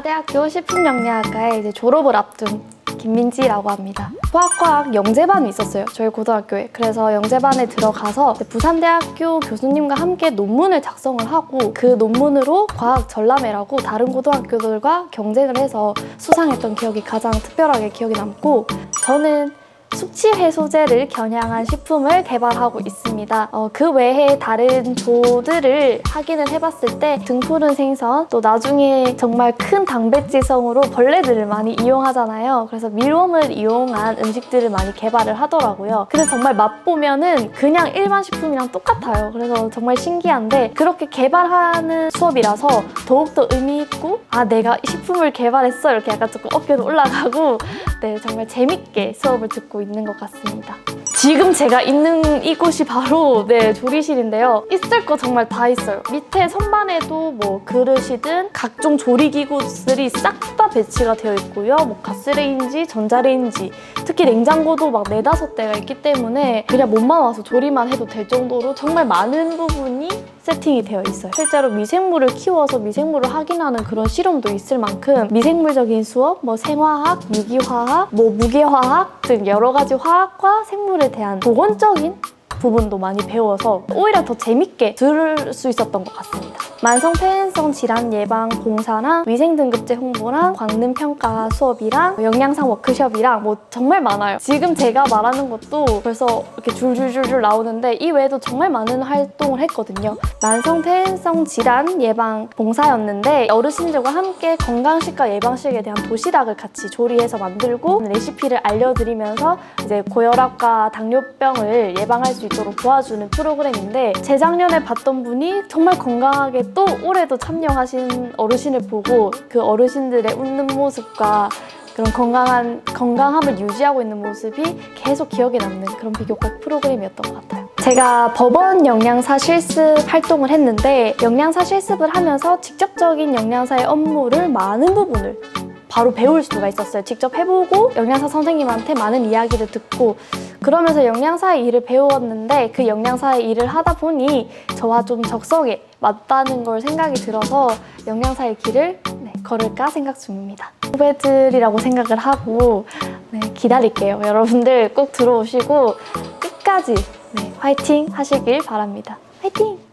부산대학교 식품영양학과에 이제 졸업을 앞둔 김민지라고 합니다. 화학과학 영재반이 있었어요. 저희 고등학교에. 그래서 영재반에 들어가서 부산대학교 교수님과 함께 논문을 작성을 하고 그 논문으로 과학 전람회라고 다른 고등학교들과 경쟁을 해서 수상했던 기억이 가장 특별하게 기억이 남고 저는 숙취 해소제를 겨냥한 식품을 개발하고 있습니다. 어, 그 외에 다른 조들을 확인을 해봤을 때 등푸른 생선, 또 나중에 정말 큰 단백질성으로 벌레들을 많이 이용하잖아요. 그래서 밀웜을 이용한 음식들을 많이 개발을 하더라고요. 그래서 정말 맛보면은 그냥 일반 식품이랑 똑같아요. 그래서 정말 신기한데 그렇게 개발하는 수업이라서 더욱더 의미 있고 아 내가 이 식품을 개발했어 이렇게 약간 조금 어깨도 올라가고 네 정말 재밌게 수업을 듣고 있는 것 같습니다. 지금 제가 있는 이곳이 바로 네 조리실인데요. 있을 거 정말 다 있어요. 밑에 선반에도 뭐 그릇이든 각종 조리기구들이 싹 다 배치가 되어 있고요. 뭐 가스레인지, 전자레인지, 특히 냉장고도 막 네다섯 대가 있기 때문에 그냥 몸만 와서 조리만 해도 될 정도로 정말 많은 부분이 세팅이 되어 있어요. 실제로 미생물을 키워서 미생물을 확인하는 그런 실험도 있을 만큼 미생물적인 수업, 뭐 생화학, 유기화학, 뭐 무게화학 등 여러 가지 화학과 생물에 대한 보건적인 부분도 많이 배워서 오히려 더 재밌게 들을 수 있었던 것 같습니다. 만성 폐행성 질환 예방 봉사랑 위생 등급제 홍보랑 광능 평가 수업이랑 영양상 워크숍이랑 뭐 정말 많아요. 지금 제가 말하는 것도 벌써 이렇게 줄줄줄줄 나오는데 이 외에도 정말 많은 활동을 했거든요. 만성 폐행성 질환 예방 봉사였는데 어르신들과 함께 건강식과 예방식에 대한 도시락을 같이 조리해서 만들고 레시피를 알려드리면서 이제 고혈압과 당뇨병을 예방할 수 있도록 도와주는 프로그램인데 재작년에 봤던 분이 정말 건강하게 또 올해도 참여하신 어르신을 보고 그 어르신들의 웃는 모습과 그런 건강한 건강함을 유지하고 있는 모습이 계속 기억에 남는 그런 비교과 프로그램이었던 것 같아요. 제가 법원 영양사 실습 활동을 했는데 영양사 실습을 하면서 직접적인 영양사의 업무를 많은 부분을 바로 배울 수가 있었어요. 직접 해보고 영양사 선생님한테 많은 이야기를 듣고 그러면서 영양사의 일을 배웠는데 그 영양사의 일을 하다 보니 저와 좀 적성에 맞다는 걸 생각이 들어서 영양사의 길을 네, 걸을까 생각 중입니다. 후배들이라고 생각을 하고 네, 기다릴게요. 여러분들 꼭 들어오시고 끝까지 네, 화이팅 하시길 바랍니다. 화이팅!